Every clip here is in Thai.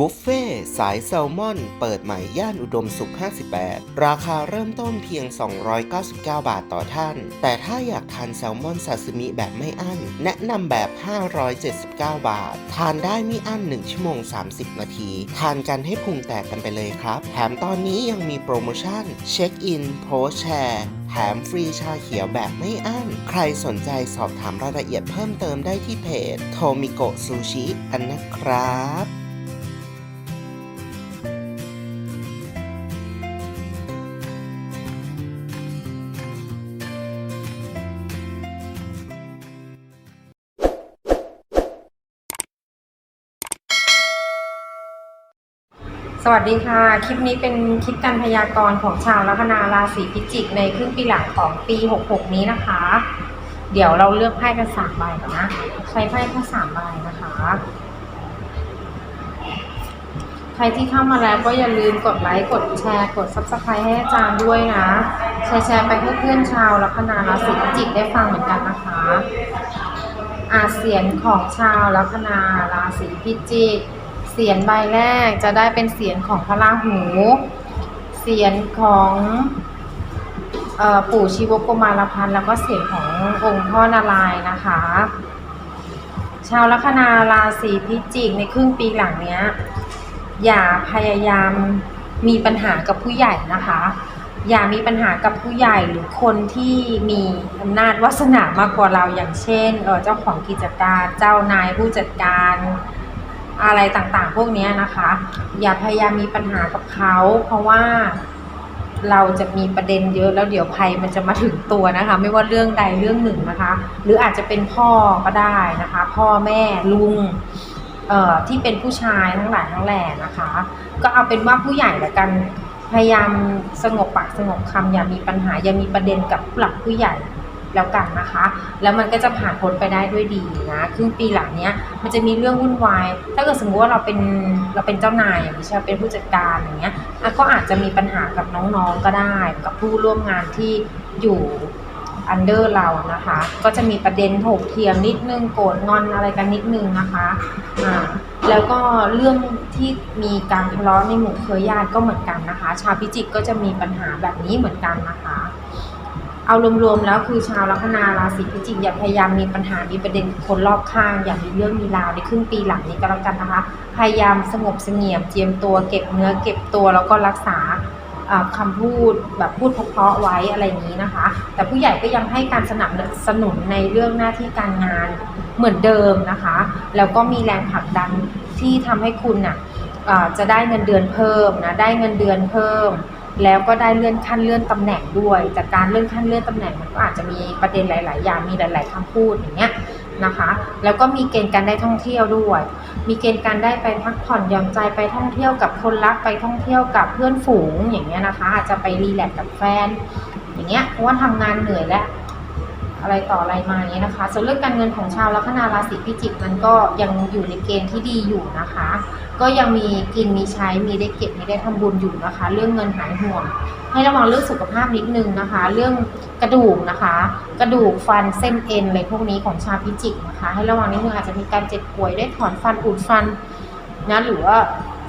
บุฟเฟ่สายแซลมอน เปิดใหม่ย่านอุดมสุข 58 ราคาเริ่มต้นเพียง 299 บาทต่อท่าน แต่ถ้าอยากทานแซลมอนซาซิมิแบบไม่อั้น แนะนำแบบ 579 บาท ทานได้ไม่อั้น 1 ชั่วโมง 30 นาที ทานกันให้พุงแตกกันไปเลยครับ แถมตอนนี้ยังมีโปรโมชั่น เช็คอิน โพสแชร์แถมฟรีชาเขียวแบบไม่อั้น ใครสนใจสอบถามรายละเอียดเพิ่มเติมได้ที่เพจโทมิโกะซูชิกันนะครับ สวัสดีค่ะ คลิปนี้เป็นคลิปการพยากรณ์ของชาวลัคนาราศีพิจิก ในครึ่งปีหลังของปี 66 นี้นะคะ เดี๋ยวเราเลือกไพ่กันสามใบก่อนนะ ใช้ไพ่แค่สามใบนะคะ ใครที่เข้ามาแล้วก็อย่าลืมกดไลค์กดแชร์กด subscribe ให้อาจารย์ด้วยนะแชร์แชร์ไปให้เพื่อนชาวลัคนาราศีพิจิกได้ฟังเหมือนกันนะคะอาเสียงของชาวลัคนาราศีพิจิก เสียงใบแรกจะได้เป็นเสียงของพระราหู เสียงของออปู่ชีวกโกมารพันธ์แล้วก็เสียงขององค์พ่อนารายณ์นะคะ ชาวลัคนาราศีพิจิกในครึ่งปีหลังเนี้ย อย่าพยายามมีปัญหากับผู้ใหญ่นะคะ อย่ามีปัญหากับผู้ใหญ่หรือคนที่มีอำนาจวาสนามากกว่าเราอย่างเช่นเออเจ้าของกิจการเจ้านายผู้จัดการ อะไรต่างๆ พวกนี้นะคะ อย่าพยายามมีปัญหากับเขาเพราะว่าเราจะมีประเด็นเยอะแล้วเดี๋ยวภัยมันจะมาถึงตัวนะคะ ไม่ว่าเรื่องใดเรื่องหนึ่งนะคะ หรืออาจจะเป็นพ่อก็ได้นะคะ พ่อแม่ลุงเอ่อที่เป็นผู้ชายทั้งหลายทั้งแหล่นะคะ ก็เอาเป็นว่าผู้ใหญ่ละกันพยายามสงบปากสงบคำอย่ามีปัญหาอย่ามีประเด็นกับผู้หลักผู้ใหญ่ แล้วกันนะคะ แล้วมันก็จะผ่านพ้นไปได้ด้วยดีนะครึ่งปีหลังเนี้ยมันจะมีเรื่องวุ่นวาย ถ้าเกิดสมมติว่าเราเป็นเราเป็นเจ้านายอย่างนี้ใช่เป็นผู้จัดการอย่างเงี้ยก็อาจจะมีปัญหากับน้องๆก็ได้ กับผู้ร่วมงานที่อยู่อันเดอร์เรานะคะ ก็จะมีประเด็นถกเถียงนิดนึงโกรธงอนอะไรกันนิดนึงนะคะอ่าแล้วก็เรื่องที่มีการทะเลาะในหมู่เครือญาติก็เหมือนกันนะคะ ชาวพิจิกก็จะมีปัญหาแบบนี้เหมือนกันนะคะ เอารวมๆแล้วคือชาวลัคนาราศีพิจิกอย่าพยายามมีปัญหา มีประเด็นคนรอบข้าง อย่ามีเรื่องมีราวในครึ่งปีหลังนี้ก็แล้วกันนะคะ พยายามสงบเสงี่ยมเจียมตัวเก็บเนื้อเก็บตัวแล้วก็รักษาอ่าคำพูดแบบพูดเพราะๆไว้อะไรอย่างนี้นะคะ แต่ผู้ใหญ่ก็ยังให้การสนับสนุนในเรื่องหน้าที่การงานเหมือนเดิมนะคะ แล้วก็มีแรงผลักดันที่ทำให้คุณน่ะอ่าจะได้เงินเดือนเพิ่มนะได้เงินเดือนเพิ่ม แล้วก็ได้เลื่อนขั้นเลื่อนตำแหน่งด้วย จากการเลื่อนขั้นเลื่อนตำแหน่งมันก็อาจจะมีประเด็นหลาย ๆ อย่างมีหลาย ๆคำพูดอย่างเงี้ยนะคะ แล้วก็มีเกณฑ์การได้ท่องเที่ยวด้วย มีเกณฑ์การได้ไปพักผ่อนหย่อนใจไปท่องเที่ยวกับคนรักไปท่องเที่ยวกับเพื่อนฝูงอย่างเงี้ยนะคะ อาจจะไปรีแลกซ์กับแฟน อย่างเงี้ยเพราะว่าทำงานเหนื่อยแล้ว อะไรต่ออะไรมาอย่างนี้นะคะ ส่วนเรื่องการเงินของชาวลัคนาราศีพิจิกมันก็ยังอยู่ในเกณฑ์ที่ดีอยู่นะคะ ก็ยังมีกินมีใช้มีได้เก็บมีได้ทำบุญอยู่นะคะ เรื่องเงินหายห่วง ให้ระวังเรื่องสุขภาพนิดนึงนะคะ เรื่องกระดูกนะคะ กระดูกฟันเส้นเอ็นอะไรพวกนี้ของชาวพิจิกนะคะ ให้ระวังนิดนึงอาจจะมีการเจ็บป่วยได้ถอนฟันอุดฟันนะหรือว่า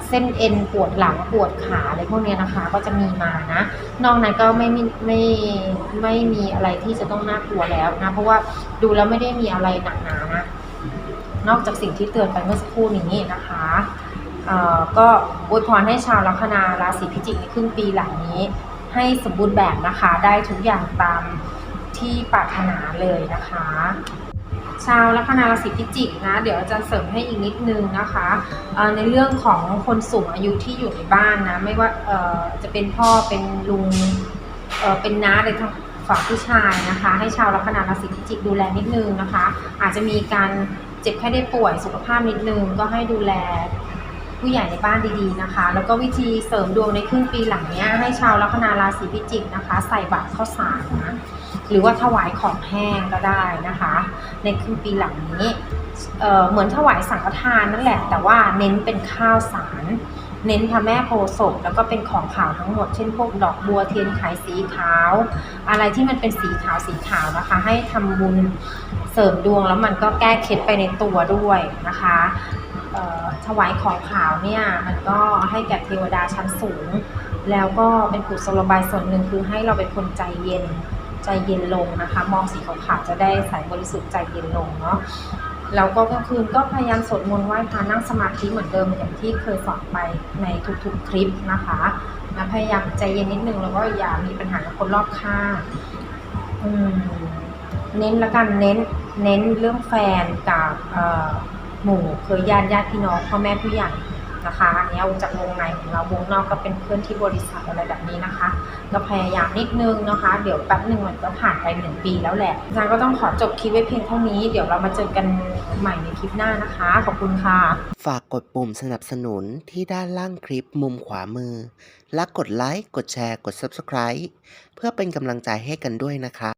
เส้นเอ็นปวดหลังปวดขาอะไรพวกเนี้ยนะคะ ก็จะมีมานะ นอกนั้นก็ไม่ไมีไม่ไม่มีอะไรที่จะต้องน่ากลัวแล้วนะ เพราะว่าดูแล้วไม่ได้มีอะไรหนักหนานะ นอกจากสิ่งที่เตือนไปเมื่อสักครู่นี้นะคะเอ่อก็อวยพรให้ชาวลัคนาราศีพิจิกในครึ่งปีหลังนี้ ให้สมบูรณ์แบบนะคะ ได้ทุกอย่างตามที่ปรารถนาเลยนะคะ ชาวลัคนาราศีพิจิกนะเดี๋ยวอาจารย์เสริมให้อีกนิดนึงนะคะในเรื่องของคนสูงอายุที่อยู่ในบ้านนะไม่ว่าจะเป็นพ่อเป็นลุงเป็นน้าเลยทั้งฝั่งผู้ชายนะคะ ให้ชาวลัคนาราศีพิจิกดูแลนิดนึงนะคะ อาจจะมีการเจ็บแค่ได้ป่วยสุขภาพนิดนึงก็ให้ดูแลผู้ใหญ่ในบ้านดีๆนะคะ แล้วก็วิธีเสริมดวงในครึ่งปีหลังเนี้ยให้ชาวลัคนาราศีพิจิกนะคะ ใส่บาตรข้าวสารนะ หรือว่าถวายของแห้งก็ได้นะคะ ในครึ่งปีหลังนี้เเหมือนถวายสังฆทานนั่นแหละ แต่ว่าเน้นเป็นข้าวสาร เน้นพระแม่โพศพแล้วก็เป็นของขาวทั้งหมด เช่นพวกดอกบัวเทียนไขสีขาว อะไรที่มันเป็นสีขาวสีขาวนะคะ ให้ทำบุญเสริมดวงแล้วมันก็แก้เคล็ดไปในตัวด้วยนะคะถวายของขาวเนี่ยมันก็ให้แก่เทวดาชั้นสูง แล้วก็เป็นกุศโลบายส่วนหนึ่งคือให้เราเป็นคนใจเย็น ใจเย็นลงนะคะ มองสีขาวๆจะได้ใสบริสุทธิ์ใจเย็นลงเนาะแล้วก็กลางคืนก็พยายามสวดมนต์ไหว้พระนั่งสมาธิเหมือนเดิมอย่างที่เคยสอนไปในทุกๆคลิปนะคะนะพยายามใจเย็นนิดนึงแล้วก็อย่ามีปัญหากับคนรอบข้างอืมเน้นละกันเน้นเน้นเรื่องแฟนกับหมู่เคยญาติญาติพี่น้องพ่อแม่ผู้ใหญ่ นะคะ อันนี้เอาจากวงในของเราวงนอกก็เป็นเพื่อนที่บริษัทอะไรแบบนี้นะคะก็พยายามนิดนึงนะคะ เดี๋ยวแป๊บหนึ่งมันก็ผ่านไปหนึ่งปีแล้วแหละอาจารย์ก็ต้องขอจบคลิปไว้เพียงเท่านี้ เดี๋ยวเรามาเจอกันใหม่ในคลิปหน้านะคะ ขอบคุณค่ะ ฝากกดปุ่มสนับสนุนที่ด้านล่างคลิปมุมขวามือ และกดไลค์ กดแชร์ กด Subscribe เพื่อเป็นกำลังใจให้กันด้วยนะครับ